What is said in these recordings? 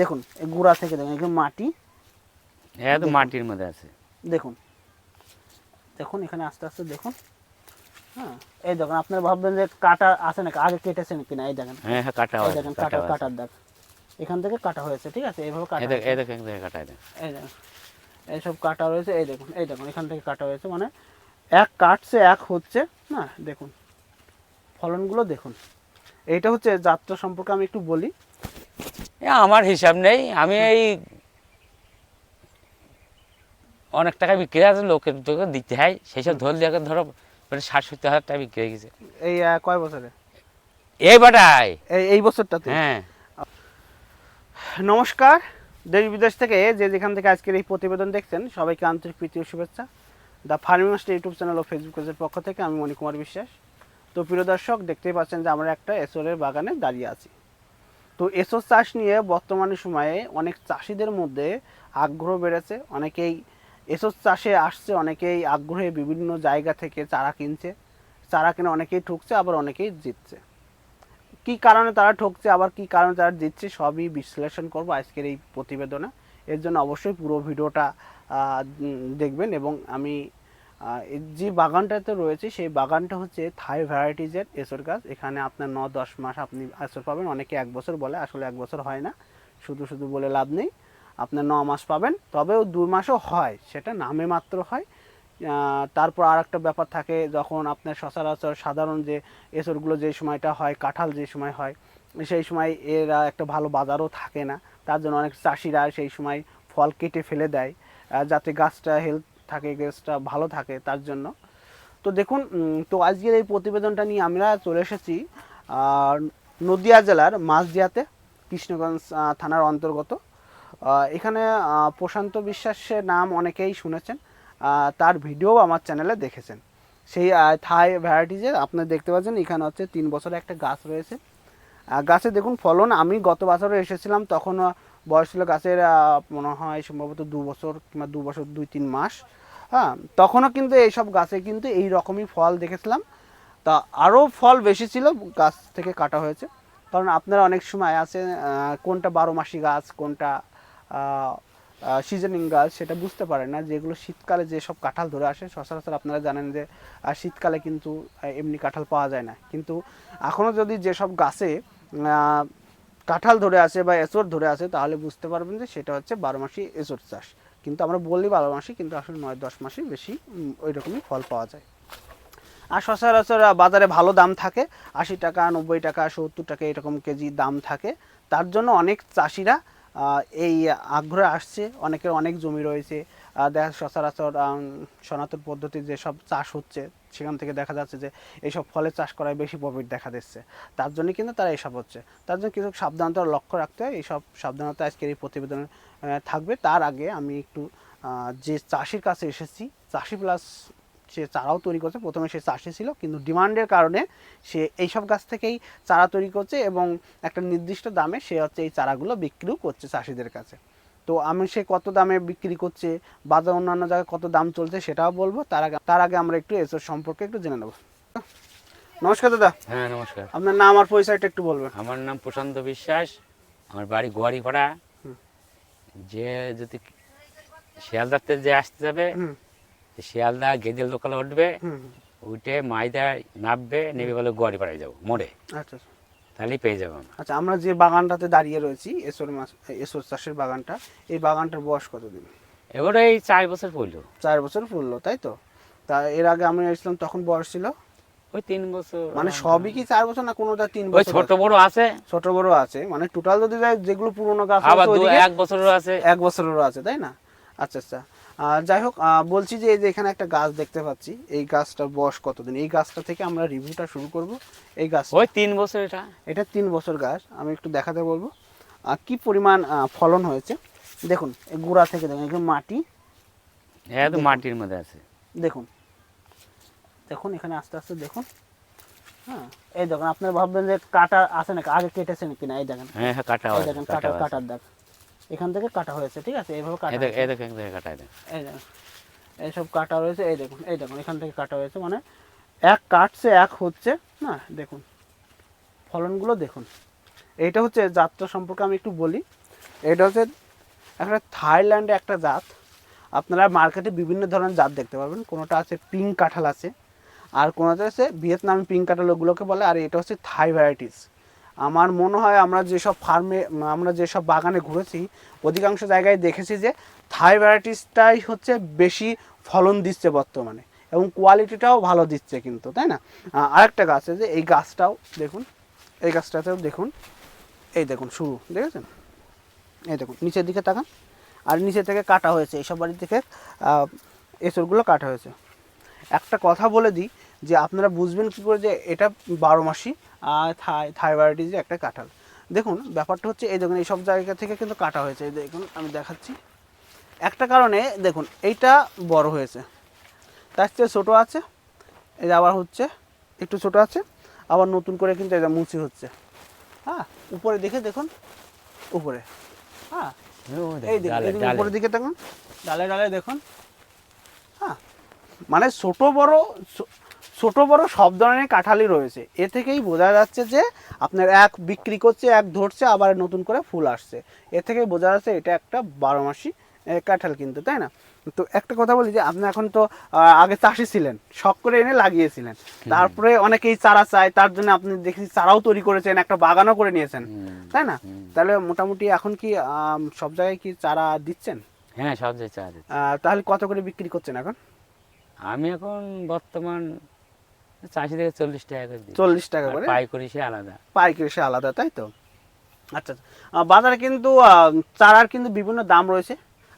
দেখুন এই গুড়া থেকে দেখুন এখানে মাটি। হ্যাঁ তো মাটির মধ্যে আছে। দেখুন। দেখুন এখানে আস্তে আস্তে দেখুন। হ্যাঁ এই দেখুন আপনারা ভাববেন যে কাটা আছে নাকি আগে কেটেছেন কিনা এই দেখেন। হ্যাঁ হ্যাঁ কাটা হয়েছে দেখেন কাটা কাটা কাটার দাগ। এখান থেকে কাটা হয়েছে ঠিক আছে? এইভাবে কাটা এই দেখ হয়েছে। এই কাটা এই দেখ এই দেখুন এইসব কাটা রয়েছে এই দেখুন এই দেখুন এখান থেকে কাটা হয়েছে মানে এক কাটছে এক হচ্ছে না দেখুন। ফলনগুলো দেখুন। এইটা হচ্ছে যাত্রা সম্পর্কে আমি একটু বলি। আমার হিসাব নেই। আমি এই অনেক টাকা বিক্রি আছে লোকের তোকে দিতে হয়। সেই সব ধরলে এখন ধরো মানে ষাট সত্তর হাজার টাকা বিক্রি হয়ে গেছে। এই কয় বছরে? এই বাটাই এই এই বছরটাতে হ্যাঁ। নমস্কার। দেশ বিদেশ থেকে যে যেখান থেকে আজকের এই প্রতিবেদন দেখছেন সবাইকে আন্তরিক প্রীতি ও শুভেচ্ছা। The farming master YouTube channel O Facebook পেজের পক্ষ থেকে আমি মণিকুমার বিশ্বাস। তো প্রিয় দর্শক দেখতেই পাচ্ছেন যে আমরা একটা এসোরের বাগানে দাঁড়িয়ে আছি। তো এসোর চাষ নিয়ে বর্তমানে সময়ে অনেক চাষিদের মধ্যে আগ্রহ বেড়েছে। অনেকেই এসোর চাষে আসছে, অনেকেই আগ্রহে বিভিন্ন জায়গা থেকে চারা কিনছে। চারা কিনে অনেকেই ঠুকছে, আবার অনেকেই জিতছে। কি কারণে তারা ঠকছে, আবার কি কারণে তারা জিতছে, সবই বিশ্লেষণ করব আজকের এই প্রতিবেদনে। এর জন্য অবশ্যই পুরো ভিডিওটা দেখবেন এবং আমি যে বাগানটাতে রয়েছে, সেই বাগানটা হচ্ছে থাই ভ্যারাইটিজের এসর গাছ। এখানে আপনার ন দশ মাস আপনি এসর পাবেন। অনেকে এক বছর বলে, আসলে এক বছর হয় না। শুধু শুধু বলে লাভ নেই। আপনার ন মাস পাবেন। তবেও দু মাসও হয়, সেটা নামে মাত্র হয়। তারপর আর একটা ব্যাপার থাকে, যখন আপনার সচরাচর সাধারণ যে এসরগুলো যে সময়টা হয়, কাঁঠাল যে সময় হয়, সেই সময় এরা একটা ভালো বাজারও থাকে না। তার জন্য অনেক চাষিরা সেই সময় ফল কেটে ফেলে দেয়। যাতে গাছটা হেলথ থাকে গাছটা ভালো থাকে তার জন্য। তো দেখুন তো আজকের এই প্রতিবেদনটা নিয়ে আমরা চলে এসেছি নদিয়া জেলার মাঝদিয়াতে, কৃষ্ণগঞ্জ থানার অন্তর্গত। এখানে প্রশান্ত বিশ্বাসের নাম অনেকেই শুনেছেন তার ভিডিও আমার চ্যানেলে দেখেছেন। সেই থাই ভ্যারাইটিজের আপনারা দেখতে পাচ্ছেন, এখানে হচ্ছে তিন বছরে একটা গাছ রয়েছে। গাছে দেখুন ফলন, আমি গত বছরে এসেছিলাম তখন বয়স ছিল গাছের মনে হয় সম্ভবত দু বছর কিংবা দু বছর, দুই তিন মাস। হ্যাঁ তখনও কিন্তু এইসব গাছে কিন্তু এই রকমই ফল দেখেছিলাম। তা আরও ফল বেশি ছিল, গাছ থেকে কাটা হয়েছে। কারণ আপনারা অনেক সময় আছে কোনটা বারো মাসি গাছ, কোনটা সিজনিং গাছ, সেটা বুঝতে পারেন না। যেগুলো শীতকালে যেসব কাঁঠাল ধরে আসে, সচরাচর আপনারা জানেন যে শীতকালে কিন্তু এমনি কাঁঠাল পাওয়া যায় না। কিন্তু এখনও যদি যেসব গাছে কাঁঠাল ধরে আসে বা এঁচড় ধরে আসে, তাহলে বুঝতে পারবেন যে সেটা হচ্ছে বারো মাসি এঁচড় চাষ। কিন্তু আমরা বলি বারো মাসি কিন্তু আসলে নয়, দশ মাসই বেশি ওই রকমই ফল পাওয়া যায়। আর সচরাচর বাজারে ভালো দাম থাকে, আশি টাকা, নব্বই টাকা, সত্তর টাকা এরকম কেজি দাম থাকে। তার জন্য অনেক চাষিরা এই আগ্রহে আসছে, অনেকের অনেক জমি রয়েছে। দেখা, সচরাচর সনাতন পদ্ধতির যেসব চাষ হচ্ছে সেখান থেকে দেখা যাচ্ছে যে এইসব ফলের চাষ করায় বেশি প্রফিট দেখা দিচ্ছে। তার জন্য কিন্তু তারা এইসব হচ্ছে। তার জন্য কিছু সাবধানতা লক্ষ্য রাখতে হয়। এইসব সাবধানতা আজকের এই প্রতিবেদনে থাকবে। তার আগে আমি একটু যে চাষির কাছে এসেছি, চাষি প্লাস সে চারাও তৈরি করছে। প্রথমে সে চাষি ছিল, কিন্তু ডিমান্ডের কারণে সে এইসব গাছ থেকেই চারা তৈরি করছে এবং একটা নির্দিষ্ট দামে সে হচ্ছে এই চারাগুলো বিক্রিও করছে চাষিদের কাছে। তো আমি সে কত দামে বিক্রি করছে বাজার অন্যান্য জায়গায় কত দাম চলছে সেটাও বলব তার আগে তার আগে আমরা একটু এসব সম্পর্কে একটু জেনে নেব। নমস্কার দাদা। হ্যাঁ নমস্কার। আপনার নাম আর পরিচয়টা একটু বলবেন। আমার নাম প্রশান্ত বিশ্বাস আমার বাড়ি গোয়ারিপাড়া। যে যদি শিয়ালদাতে যে আসতে যাবে শিয়ালদা গেদের লোকালে উঠবে। উঠে মাইদা নামবে নেমে বলে গোয়ারিপাড়ায় যাব মোড়ে। আচ্ছা আচ্ছা। তাহলেই পেয়ে যাব আমরা। আচ্ছা আমরা যে বাগানটাতে দাঁড়িয়ে রয়েছি এসর মাছ এসর চাষের বাগানটা এই বাগানটার বয়স কতদিন? এবারে এই চার বছর পড়ল। চার বছর ফুললো তাই তো? তা এর আগে আমি এসেছিলাম তখন বয়স ছিল? ওই তিন বছর মানে সবই কি চার বছর না কোনোটা তিন বছর? ছোট বড় আছে। ছোট বড় আছে মানে টোটাল যদি যায় যেগুলো পুরোনো গাছ আবার এক বছরের আছে। এক বছরেরও আছে তাই না? আচ্ছা আচ্ছা। যাই হোক বলছি যে এই যে এখানে একটা গাছ দেখতে পাচ্ছি এই গাছটার বয়স কতদিন? এই গাছটা থেকে আমরা রিভিউটা শুরু করব। এই গাছ ওই তিন বছর এটা। এটা তিন বছর গাছ আমি একটু দেখাতে বলব। আর কি পরিমাণ ফলন হয়েছে? দেখুন গুড়া থেকে দেখুন এখানে মাটি। হ্যাঁ তো মাটির মধ্যে আছে। দেখুন। দেখুন এখানে আস্তে আস্তে দেখুন। হ্যাঁ এই দেখুন আপনারা ভাববেন যে কাটা আছে নাকি আগে কেটেছেন কিনা? এই দেখেন। হ্যাঁ হ্যাঁ কাটা দেখেন কাটার দাগ। এখান থেকে কাটা হয়েছে ঠিক আছে? এইভাবে কাটা এই দেখ হয়েছে। এই কাটা এই দেখ। এই দেখুন এইসব কাটা রয়েছে এই দেখুন এই দেখুন এখান থেকে কাটা হয়েছে মানে এক কাটছে এক হচ্ছে না দেখুন ফলনগুলো দেখুন। এইটা হচ্ছে যাত্রা সম্পর্কে আমি একটু বলি। এটা হচ্ছে একটা থাইল্যান্ডে একটা জাত। আপনারা মার্কেটে বিভিন্ন ধরনের জাত দেখতে পাবেন কোনোটা আছে পিঙ্ক কাঁঠাল আছে আর কোনোটা আছে ভিয়েতনামি পিঙ্ক কাঁঠাল ওগুলোকে বলে আর এটা হচ্ছে থাই ভ্যারাইটিস। আমার মনে হয় আমরা যেসব ফার্মে, আমরা যেসব বাগানে ঘুরেছি, অধিকাংশ জায়গায় দেখেছি যে থাই ভ্যারাইটিসটাই হচ্ছে বেশি ফলন দিচ্ছে বর্তমানে এবং কোয়ালিটিটাও ভালো দিচ্ছে কিন্তু, তাই না? আরেকটা গাছ আছে যে এই গাছটাও দেখুন, এই গাছটাতেও দেখুন, এই দেখুন শুরু, দেখেছেন? এই দেখুন, নিচের দিকে তাকান, আর নিচে থেকে কাটা হয়েছে এইসব বাড়ি থেকে এঁচড়গুলো কাটা হয়েছে। একটা কথা বলে দিই যে আপনারা বুঝবেন কী করে যে এটা বারো মাসি আর থাই থাই একটা কাঁঠাল। দেখুন ব্যাপারটা হচ্ছে এই দেখুন এইসব জায়গা থেকে কিন্তু কাটা হয়েছে। এই দেখুন আমি দেখাচ্ছি। একটা কারণে দেখুন এইটা বড় হয়েছে। তার চেয়ে ছোটো আছে এই আবার হচ্ছে একটু ছোটো আছে আবার নতুন করে কিন্তু এটা মুচি হচ্ছে। হ্যাঁ উপরে দেখে দেখুন উপরে। হ্যাঁ এই দেখুন। উপরের দিকে দেখুন। ডালে ডালে দেখুন। হ্যাঁ মানে ছোট বড় ছোট বড় সব ধরনের কাঁঠালই রয়েছে। এ থেকেই বোঝা যাচ্ছে যে আপনার এক বিক্রি করছে এক ধরছে আবার নতুন করে ফুল আসছে। এ থেকেই বোঝা যাচ্ছে এটা একটা বারো মাসি কাঁঠাল কিন্তু তাই না? তো একটা কথা বলি যে আপনি এখন তো আগে চাষি ছিলেন শখ করে এনে লাগিয়েছিলেন। তারপরে অনেকেই চারা চায় তার জন্য আপনি দেখেছি চারাও তৈরি করেছেন একটা বাগানও করে নিয়েছেন তাই না? তাহলে মোটামুটি এখন কি সব জায়গায় কি চারা দিচ্ছেন? হ্যাঁ সব জায়গায় চা দিচ্ছে। তাহলে কত করে বিক্রি করছেন এখন? আমি এখন বর্তমান চাষি থেকে চল্লিশ টাকা করে চল্লিশ টাকা করে? পাইকারি সে আলাদা। পাইকারি সে আলাদা তাই তো? আচ্ছা আচ্ছা। বাজারে কিন্তু চারার কিন্তু বিভিন্ন দাম রয়েছে।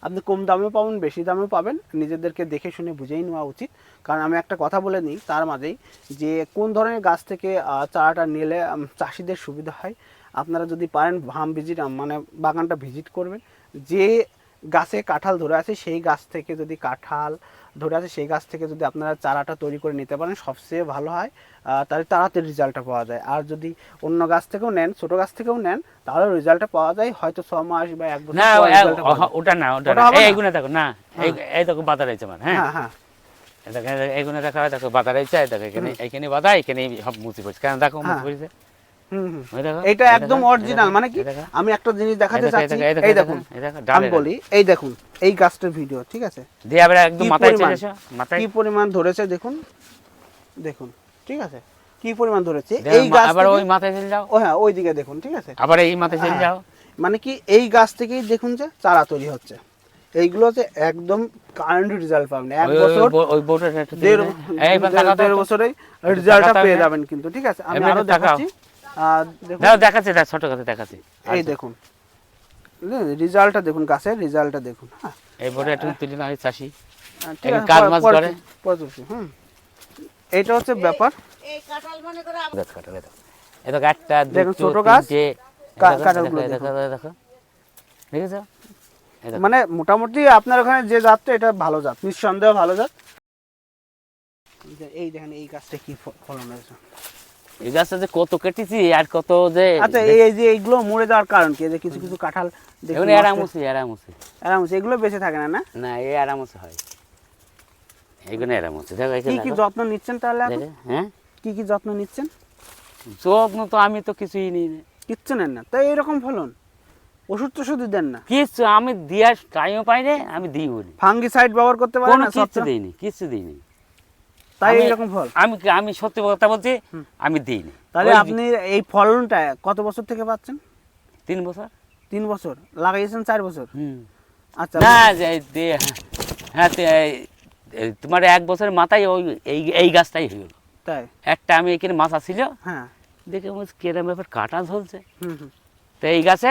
আপনি কম দামেও পাবেন বেশি দামেও পাবেন। নিজেদেরকে দেখে শুনে বুঝেই নেওয়া উচিত। কারণ আমি একটা কথা বলে নিই তার মাঝেই যে কোন ধরনের গাছ থেকে চারাটা নিলে চাষিদের সুবিধা হয় আপনারা যদি পারেন ভাম ভিজিট মানে বাগানটা ভিজিট করবেন। যে গাছে কাঁঠাল ধরে আছে সেই গাছ থেকে যদি কাঁঠাল ধরে আছে সেই গাছ থেকে যদি আপনারা চারাটা তৈরি করে নিতে পারেন সবচেয়ে ভালো হয় তাহলে তাড়াতাড়ি রেজাল্টটা পাওয়া যায়। আর যদি অন্য গাছ থেকেও নেন ছোট গাছ থেকেও নেন তাহলে রেজাল্টটা পাওয়া যায় হয়তো ছ মাস বা এক বছর না। ওটা না ওটা না। এইগুলো দেখো না এই এই দেখো রয়েছে আমার হ্যাঁ। হ্যাঁ হ্যাঁ। এই দেখো, এইগুলো দেখো বাধা রয়েছে দেখো এখানে এখানে বাধা এখানে সব মুচি পড়ছে। কেন দেখো মুচি হ্যাঁ। পড়ছে? ওই দেখো এটা একদম অরিজিনাল মানে কি? আমি একটা জিনিস দেখাতে চাচ্ছি। এই দেখো, এই এই দেখো, দেখুন আমি বলি এই দেখুন এই গাছটার ভিডিও ঠিক আছে? দিয়ে আবার একদম কি মাথায় পরিমাণ? মাথায়? কি পরিমাণ ধরেছে দেখুন দেখুন ঠিক আছে? কি পরিমাণ ধরেছে? এই গাছ আবার ওই মাথায় চলে যাও ও হ্যাঁ ওই দিকে দেখুন ঠিক আছে? আবার এই মাথায় চলে হ্যাঁ। যাও মানে কি এই গাছ থেকেই দেখুন যে চারা তৈরি হচ্ছে। এইগুলো যে একদম কারেন্ট রেজাল্ট পাবেন এক বছর ওই- একটু দেড়। বছরেই রেজাল্টটা পেয়ে যাবেন কিন্তু ঠিক আছে? আমি আরও দেখাচ্ছি। দেখাচ্ছে দেখ ছোট দেখাচ্ছে। এই দেখুন। রেজাল্টটা দেখুন গাছের রেজাল্টটা দেখুন হ্যাঁ। এই বউটা একটু তুলে না চাষি? তুলছি, হুম। এইটা হচ্ছে ব্যাপার। এই কাঁঠাল মনে করে দেখো। এই একটা, দেখুন, ছোট গাছ, কা- দেখো, কাঁঠালগুলো দেখো, দেখো, দেখো। দেখেছ? মানে মোটামুটি আপনার ওখানে যে জাতটা এটা ভালো জাত নিঃসন্দেহ ভালো জাত। এই দেখেন এই গাছটা কি ফলন হয়েছে। এই গাছটা যে কত কেটেছি আর কত যে আচ্ছা এই যে এইগুলো মরে যাওয়ার কারণ কি? যে কিছু কিছু কাঁঠাল এগুলো নষ্ট- এরামুসি এরামুসি। এগুলো বেঁচে থাকে না না? না এই এরামুসি হয়। এরামুসি। দেখো কি কি যত্ন নিচ্ছেন তাহলে হ্যাঁ? কি কি যত্ন নিচ্ছেন? যত্ন তো আমি তো কিছুই নিই না। কিচ্ছু নেন না। তাই এরকম ফলন? ওষুধ তো শুধু দেন না? কিচ্ছু আমি দেওয়ার টাইমও পাই না আমি দিই বলি ফাঙ্গিসাইড ব্যবহার করতে কোনো না কিচ্ছু দিইনি কিচ্ছু দিইনি। তাই এরকম ফল? আমি আমি সত্যি কথা বলছি আমি দিইনি। তাহলে আপনি এই ফলনটা কত বছর থেকে পাচ্ছেন? তিন বছর। তিন বছর। লাগাইয়েছেন চার বছর? আচ্ছা। না হ্যাঁ। এই তোমার এক বছরের মাথায় ওই এই এই গাছটাই হয়ে গেল তাই? একটা আমি এখানে মাথা ছিল। হ্যাঁ। দেখে আমার কেরম ব্যাপার কাটা ঝলছে। তো এই গাছে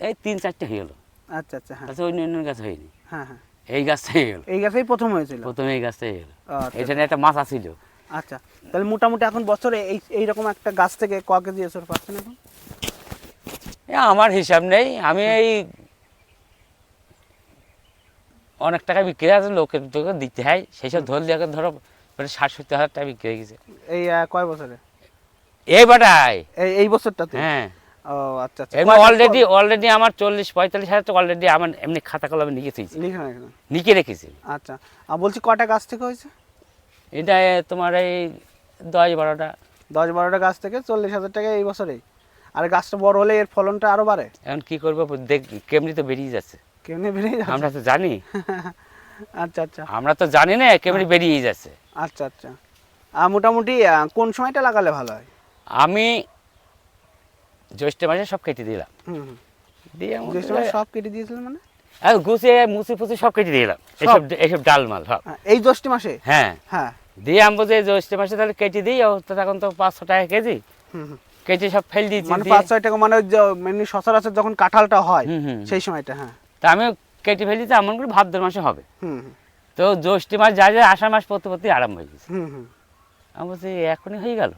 এই তিন চারটে হয়ে গেলো আচ্ছা আচ্ছা হ্যাঁ। তাছাড়া অন্য অন্য গাছ হয়নি। হ্যাঁ হ্যাঁ। এই গাছটা হয়ে গেলো এই গাছেই প্রথম হয়েছিল? প্রথমে এই গাছটা হয়ে গেলো আচ্ছা, এখানে একটা মাথা ছিল আচ্ছা তাহলে মোটামুটি এখন বছরে এই এইরকম একটা গাছ থেকে ক কেজি এসর পাচ্ছেন এখন? এ আমার হিসাব নেই। আমি এই অনেক টাকা বিক্রি আছে লোকের তোকে দিতে হয়। সেই সব ধরলে এখন ধরো মানে ষাট সত্তর হাজার টাকা বিক্রি হয়ে গেছে। এই কয় বছরে? এই বাটায়। এই এই বছরটাতে? হ্যাঁ। ও আচ্ছা আচ্ছা। এমনি অলরেডি অলরেডি আমার চল্লিশ পঁয়তাল্লিশ হাজার টাকা অলরেডি আমার এমনি খাতা কলমে লিখে থুইছি লিখে রাখলাম লিখে রেখেছি। আচ্ছা। আর বলছি কয়টা গাছ থেকে হয়েছে? এটা তোমার এই দশ বারোটা। দশ বারোটা গাছ থেকে চল্লিশ হাজার টাকা এই বছরেই। আর গাছটা বড় হলে এর ফলনটা আরও বাড়ে? এখন কি করব? দেখ কেমনি তো বেরিয়ে যাচ্ছে। কেমনি বেরিয়ে যাচ্ছে? আমরা তো জানি। আচ্ছা আচ্ছা। আমরা তো জানি না কেমনি বেরিয়ে যাচ্ছে। আচ্ছা আচ্ছা। আর মোটামুটি কোন সময়টা লাগালে ভালো হয়? আমি জ্যৈষ্ঠ মাসে সব কেটে দিলাম। দিয়ে সব কেটে দিয়েছিলেন মানে? আর গুছিয়ে মুছি ফুচি সব কেটে দিলাম। এসব এসব ডাল মাল সব। এই জ্যৈষ্ঠ মাসে? হ্যাঁ। হ্যাঁ। দিয়ে আমি বলছি জ্যৈষ্ঠ মাসে তাহলে কেটে দিই তখন তো পাঁচশো টাকা কেজি। কেটে সব ফেল দিয়েছি মানে পাঁচ ছয় টাকা মানে এমনি সচরাচর যখন কাঁঠালটা হয়। সেই সময়টা হ্যাঁ। তা আমি কেটে ফেলি এমন করে ভাদ্র মাসে হবে। তো জ্যৈষ্ঠ মাস যা যায় আষাঢ় মাস পড়তে পড়তে আরাম হয়ে গেছে। আমি বলছি এখনই হয়ে গেল?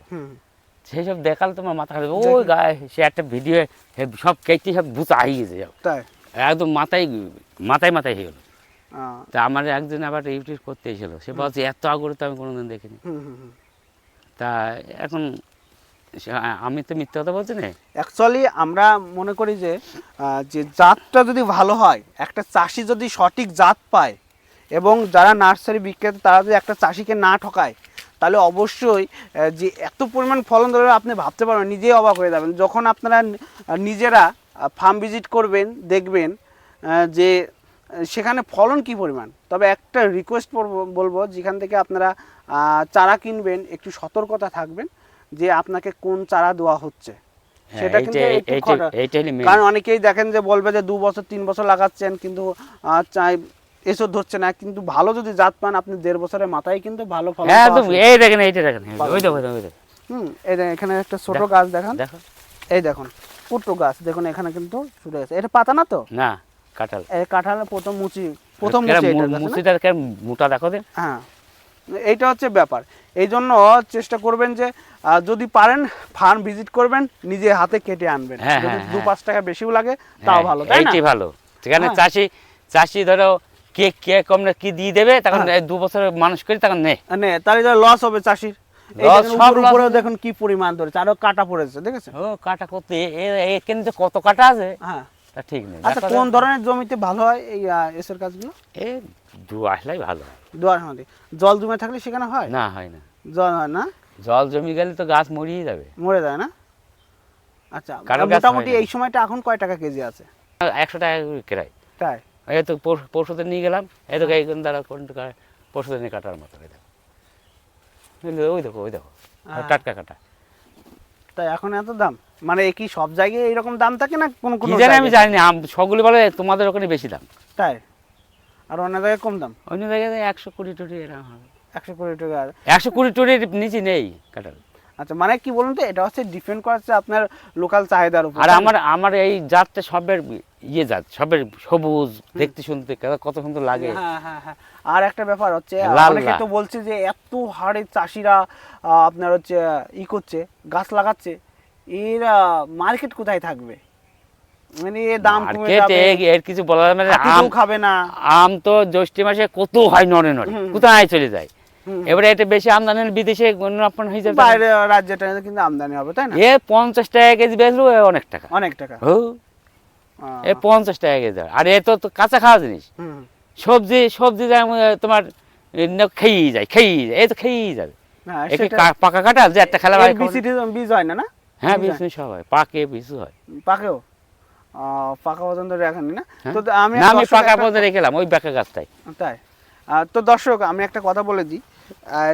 সেই সব দেখাল তোমার মাথা খারাপ ওই গায়ে সে একটা ভিডিও সব কেটে সব বুঝা আই গেছে। তাই? একদম মাথায় মাথায় মাথায় হয়ে গেলো। তা আমার একজন আবার ইউটিউব করতে এসেছিল সে বলছে এত আগ্রহ তো আমি কোনোদিন দেখিনি। তা এখন সে- আমি তো মিথ্যা কথা বলছি না? অ্যাকচুয়ালি আমরা মনে করি যে যে জাতটা যদি ভালো হয় একটা চাষি যদি সঠিক জাত পায় এবং যারা নার্সারি বিক্রেতা তারা যদি একটা চাষিকে না ঠকায় তাহলে অবশ্যই যে এত পরিমাণ ফলন ধরে আপনি ভাবতে পারবেন নিজেই অবাক হয়ে যাবেন। যখন আপনারা নিজেরা ফার্ম ভিজিট করবেন দেখবেন যে সেখানে ফলন কি পরিমাণ। তবে একটা রিকোয়েস্ট বলব যেখান থেকে আপনারা চারা কিনবেন একটু সতর্কতা থাকবেন যে আপনাকে কোন চারা দেওয়া হচ্ছে। হ্যাঁ, সেটা কিন্তু। কারণ অনেকেই দেখেন যে বলবে যে দু বছর তিন বছর লাগাচ্ছেন কিন্তু চাই এসব ধরছে না কিন্তু ভালো যদি জাত পান আপনি দেড় বছরের মাথায় কিন্তু ভালো ফল হ্যাঁ একদম এই দেখেন এইটা দেখেন ওই দেখো ওই দেখো, হুম এই দেখেন, এখানে একটা ছোট গাছ দেখান। দেখো। এই দেখুন গাছ দেখুন এখানে কিন্তু শুরু হয়েছে এটা পাতা না তো? না কাঁঠাল। এই কাঁঠালের প্রথম মুচি প্রথম মুচি মু- এটার গাছে না? মুচিটার কেরম মোটা দেখো দে হ্যাঁ এইটা হচ্ছে ব্যাপার। এই জন্য চেষ্টা করবেন যে যদি পারেন ফার্ম ভিজিট করবেন নিজে হাতে কেটে আনবেন। হ্যাঁ, যদি হ্যাঁ, দু হ্যাঁ। পাঁচ টাকা বেশিও লাগে তাও ভালো তাই না? ভালো। সেখানে। চাষি চাষি ধরো কে কে কম না কি দিয়ে দেবে তখন হ্যাঁ। দু বছর মানুষ করি তখন নে। নে তাহলে লস হবে চাষির। দেখেন কি পরিমাণ ধরেছে আরও কাটা পড়েছে দেখেছেন? ও কাটা করতে এখানে যে কত কাটা আছে হ্যাঁ। ঠিক নেই। আচ্ছা কোন ধরনের জমিতে ভালো হয় এই এসের কাজগুলো? এ ভালো হয়। দোয়ার জল জমে থাকলে সেখানে হয়? না হয় না। জল হয় না? জল জমি গেলে তো গাছ মরিয়ে যাবে। মরে যায় না? আচ্ছা মোটামুটি এই সময়টা এখন কয় টাকা কেজি আছে? একশো টাকা করে কেরাই। তাই এই তো পরশুতে নিয়ে গেলাম এই তো এইখান দ্বারা পরশুতে নিয়ে কাটার মতো এই দেখো। ওই দেখো ওই দেখো হ্যাঁ। টাটকা কাটা। তাই এখন এত দাম? মানে কি সব জায়গায় এরকম দাম থাকে না কোন কোন জানি আমি জানি না সবগুলো বলে তোমাদের ওখানে বেশি দাম। তাই? আর অন্য জায়গায় কম দাম? অন্য জায়গায় একশো কুড়ি টুড়ি এরকম হবে। একশো কুড়ি টাকা একশো কুড়ি টুড়ির নিচে নেই কাটার। আচ্ছা মানে কি বলুন তো এটা হচ্ছে ডিপেন্ড করছে আপনার লোকাল চাহিদার উপর আর আমার আমার এই জাতটা সবের ইয়ে জাত সবের সবুজ দেখতে শুনতে কত সুন্দর লাগে। হ্যাঁ হ্যাঁ হ্যাঁ। আর একটা ব্যাপার হচ্ছে অনেকে তো বলছে যে এত হারে চাষিরা আপনার হচ্ছে ই করছে গাছ লাগাচ্ছে এর মার্কেট কোথায় থাকবে? মানে দাম কমে যাবে এর কিছু বলা যাবে না আম খাবে না। আম তো জ্যৈষ্ঠ মাসে কত হয় নড়ে নড়ে হুম। কোথায় চলে যায়। এবারে এটা বেশি আমদানি বিদেশে অন্যরকম হয়ে যাবে। বাইরে রাজ্যটা কিন্তু আমদানি হবে তাই না? এ পঞ্চাশ টাকা কেজি বেচলো এ অনেক টাকা। অনেক টাকা। আহ, এ পঞ্চাশ টাকা কেজি আর এ তো কাঁচা খাওয়া জিনিস। সবজি সবজি তোমার এ খেয়েই যায় খেয়েই যায় এই তো খেয়েই যাবে। একে পাকা কাটা যে একটা খেলা বীজ হয় না না? হ্যাঁ বীজ সব হয় পাকে বিষ হয়। পাকেও? পাকা পর্যন্ত রাখেনি না? হ্যাঁ। তো আমি আমি পাকা পর্যন্ত রেখেলাম ওই বেকা গাছটাই তাই। তো দর্শক আমি একটা কথা বলে দিই।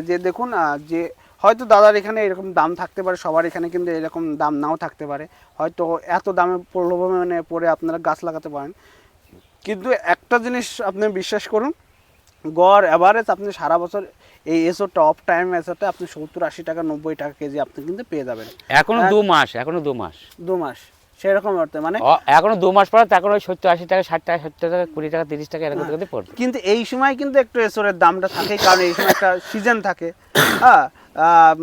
যে দেখুন যে হয়তো দাদার এখানে এরকম দাম থাকতে পারে সবার এখানে কিন্তু এরকম দাম নাও থাকতে পারে। হয়তো এত দামে প্রলোভনে পড়ে আপনারা গাছ লাগাতে পারেন। কিন্তু একটা জিনিস আপনি বিশ্বাস করুন গড় অ্যাভারেজ আপনি সারা বছর এই এসো টপ টাইম এসোতে আপনি সত্তর আশি টাকা নব্বই টাকা কেজি আপনি কিন্তু পেয়ে যাবেন। এখনও। দু মাস এখনও দু মাস। দু মাস। সেরকম অর্থে মানে এখনও দু মাস পরে তখন ওই সত্তর আশি টাকা ষাট টাকা সত্তর টাকা কুড়ি টাকা তিরিশ টাকা এরকম করতে পড়বে। কিন্তু এই সময় কিন্তু একটু এসরের দামটা থাকে কারণ এই সময় একটা সিজন থাকে। হ্যাঁ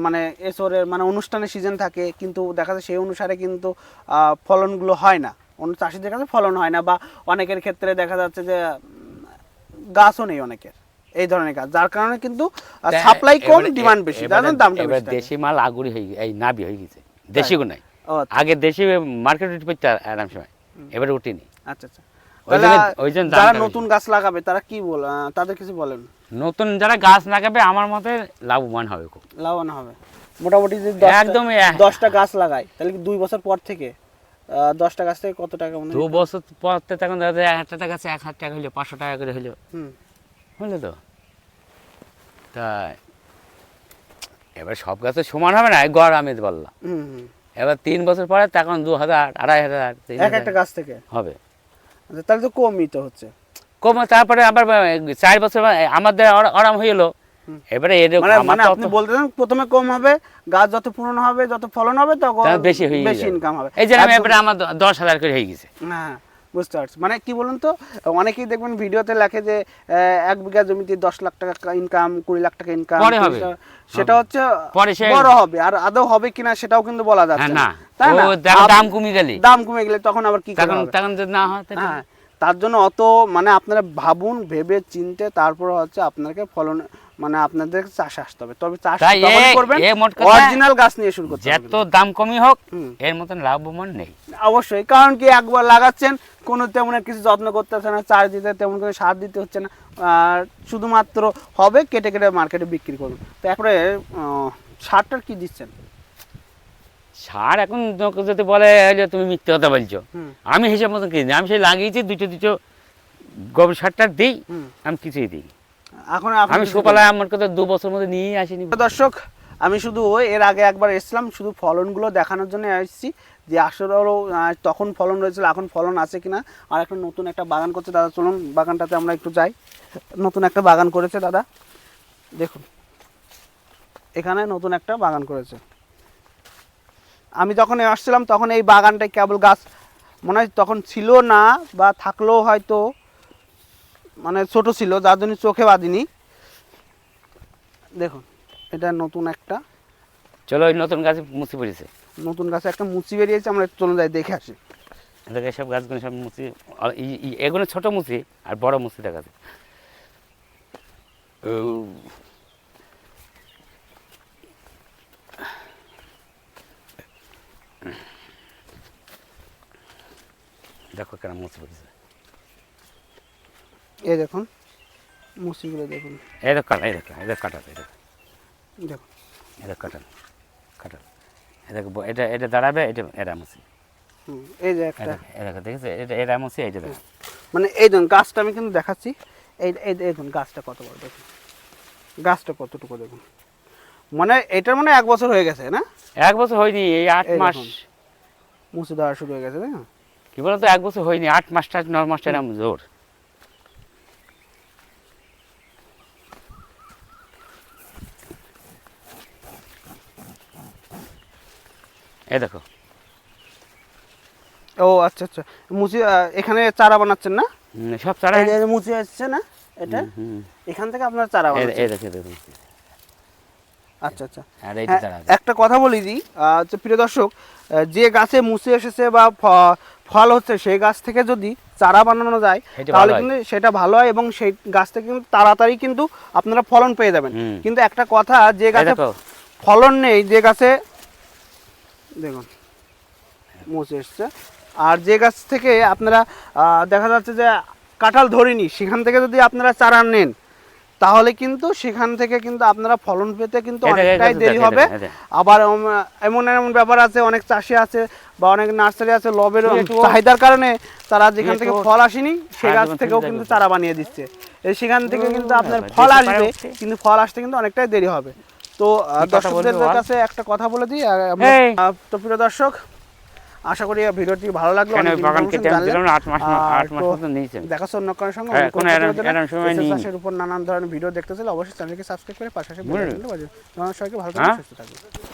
মানে এসরের মানে অনুষ্ঠানের সিজন থাকে কিন্তু দেখা যায় সেই অনুসারে কিন্তু ফলনগুলো হয় না। অন্য চাষিদের কাছে ফলন হয় না বা অনেকের ক্ষেত্রে দেখা যাচ্ছে যে গাছও নেই অনেকের এই ধরনের গাছ। যার কারণে কিন্তু সাপ্লাই কম ডিমান্ড বেশি তার দামটা বেশি দেশি মাল আগুরি হয়ে এই নাবি হয়ে গেছে দেশি আচ্ছা, আগে দেশে মার্কেট উঠে পড়তে আরাম সময়। এবারে উঠিনি। আচ্ছা আচ্ছা। যারা নতুন গাছ লাগাবে তারা কি বল তাদের কিছু বলেন। নতুন যারা গাছ লাগাবে আমার মতে লাভবান হবে খুব। লাভবান হবে। মোটামুটি যদি দশটা- একদমই এক- দশটা গাছ লাগাই তাহলে কি দুই বছর পর থেকে দশটা গাছ থেকে কত টাকা মনে দু বছর পর থেকে তখন দেখা যায় একটা টাকা আছে এক হাজার টাকা হইল পাঁচশো টাকা করে হইল। হুম। বুঝলে তো? তাই। এবার সব গাছে সমান হবে না গড় আমি বললাম। হুম হুম। এবার তিন বছর পরে তখন দু হাজার আড়াই হাজার এক একটা গাছ থেকে? হবে। আচ্ছা, তাহলে তো কমই তো হচ্ছে। কম তারপরে আবার চার বছর আমাদের আরাম হয়ে গেলো। এবারে মানে মানে আপনি বলতে প্রথমে কম হবে গাছ যত পুরনো হবে যত ফলন হবে তখন বেশি হয়ে বেশি ইনকাম হবে। এই যে আমি এবারে আমার দশ হাজার করে হয়ে গেছে। হ্যাঁ। বুঝতে পারছি মানে কি বলুন তো অনেকেই দেখবেন ভিডিওতে লেখে যে এক বিঘা জমিতে দশ লাখ টাকা ইনকাম কুড়ি লাখ টাকা ইনকাম সেটা হচ্ছে বড় হবে। আর আদৌ হবে কিনা সেটাও কিন্তু বলা যাচ্ছে হ্যাঁ না। তাই না? দাম কমে গেলে। দাম কমে গেলে তখন আবার কি তখন যদি না হয় হ্যাঁ তার জন্য অত মানে আপনারা ভাবুন ভেবে চিনতে তারপর হচ্ছে আপনাকে ফলন মানে আপনাদের চাষ আসতে হবে। তবে চাষ এ- করবেন অরিজিনাল গাছ নিয়ে শুরু করতে যত দাম কমই হোক এর মতন লাভবান নেই। অবশ্যই কারণ কি একবার লাগাচ্ছেন কোনো তেমন কিছু যত্ন করতে হচ্ছে না চার দিতে তেমন কোনো সার দিতে হচ্ছে না আর শুধুমাত্র হবে কেটে কেটে মার্কেটে বিক্রি করুন। তো একবারে সারটার কি দিচ্ছেন? সার এখন যদি বলে যে তুমি মিথ্যে কথা বলছো আমি হিসাব মতন কিনি আমি সেই লাগিয়েছি দুটো দুটো গোবর সারটা দিই আমি কিছুই দিই এখন আমি সুপালা আমার কথা দু বছর মধ্যে নিয়েই আসিনি। দর্শক আমি শুধু এর আগে একবার এসেছিলাম শুধু ফলনগুলো দেখানোর জন্য এসেছি যে আসলে তখন ফলন রয়েছিল এখন ফলন আছে কিনা আর একটা নতুন একটা বাগান করছে দাদা চলুন বাগানটাতে আমরা একটু যাই নতুন একটা বাগান করেছে দাদা দেখুন এখানে নতুন একটা বাগান করেছে আমি যখন আসছিলাম তখন এই বাগানটায় কেবল গাছ মনে হয় তখন ছিল না বা থাকলেও হয়তো মানে ছোট ছিল যার জন্য চোখে বাঁধিনি। দেখুন এটা নতুন একটা। চলো ওই নতুন গাছে মুছি পড়েছে। নতুন গাছে একটা মুচি বেরিয়েছে আমরা চলে যাই দেখে আসি। এদিকে সব গাছগুলো সব ই- এগুলো ছোট মুচি আর বড় মুচি দেখা যায় দেখো কেন মুছি পড়েছে। এই দেখুন মুচিগুলো দেখুন। দেখ কাটা এই দেখ এই দেখ কাটা এই দেখুন। দেখ কাটাল কাটাল এই এটা এটা দাঁড়াবে এটা এটা হুম, এই যে একটা। দেখেছে? এটা এটা এইটা দেখ। মানে এই দেখুন গাছটা আমি কিন্তু দেখাচ্ছি। এই এই দেখুন গাছটা কত বড় দেখুন। গাছটা কতটুকু দেখুন। মানে এটার মানে এক বছর হয়ে গেছে না? এক বছর হয়নি এই আট মাস। দেখুন। মুচি দেওয়া শুরু হয়ে গেছে তাই না? কি বলতো এক বছর হয়নি আট মাসটা ন মাসটা এরকম জোর। এই দেখো। ও আচ্ছা আচ্ছা। মুচি এখানে চারা বানাচ্ছেন না? সব চারা যে মুচি আসছে না? এটা? এখান থেকে আপনার চারা এই- দেখো আচ্ছা আচ্ছা। হ্যাঁ, একটা কথা বলি আহ, প্রিয় দর্শক যে গাছে মুসি এসেছে বা ফল হচ্ছে সেই গাছ থেকে যদি চারা বানানো যায় তাহলে কিন্তু সেটা ভালো হয় এবং সেই গাছ থেকে কিন্তু তাড়াতাড়ি কিন্তু আপনারা ফলন পেয়ে যাবেন। কিন্তু একটা কথা যে গাছে ফলন নেই যে গাছে দেখুন মুসি এসছে। আর যে গাছ থেকে আপনারা দেখা যাচ্ছে যে কাঁঠাল ধরিনি সেখান থেকে যদি আপনারা চারা নেন তাহলে কিন্তু সেখান থেকে কিন্তু আপনারা ফলন পেতে কিন্তু অনেকটাই দেরি হবে। আবার এমন এমন ব্যাপার আছে অনেক চাষি আছে বা অনেক নার্সারি আছে লবের চাহিদার কারণে তারা যেখান থেকে ফল আসেনি সে হ্যাঁ, গাছ থেকেও কিন্তু চারা বানিয়ে দিচ্ছে। এই সেখান থেকে কিন্তু আপনার ফল আসবে কিন্তু ফল আসতে কিন্তু অনেকটাই দেরি হবে। তো দর্শকদের কাছে একটা কথা বলে দিই তো প্রিয় দর্শক আশা করি ভিডিওটি ভালো লাগল অনেক ওই বাগান কেটে দিলাম না মাস আর মাস মতো নিয়েছেন। দেখা সঙ্গে হ্যাঁ, কোনো সময় চাষের উপর নানান ধরনের ভিডিও দেখতে চাইলে অবশ্যই চ্যানেলকে সাবস্ক্রাইব করে পাশাপাশি বেল আইকনটা বাজিয়ে সবাইকে ভালো হ্যাঁ? সুস্থ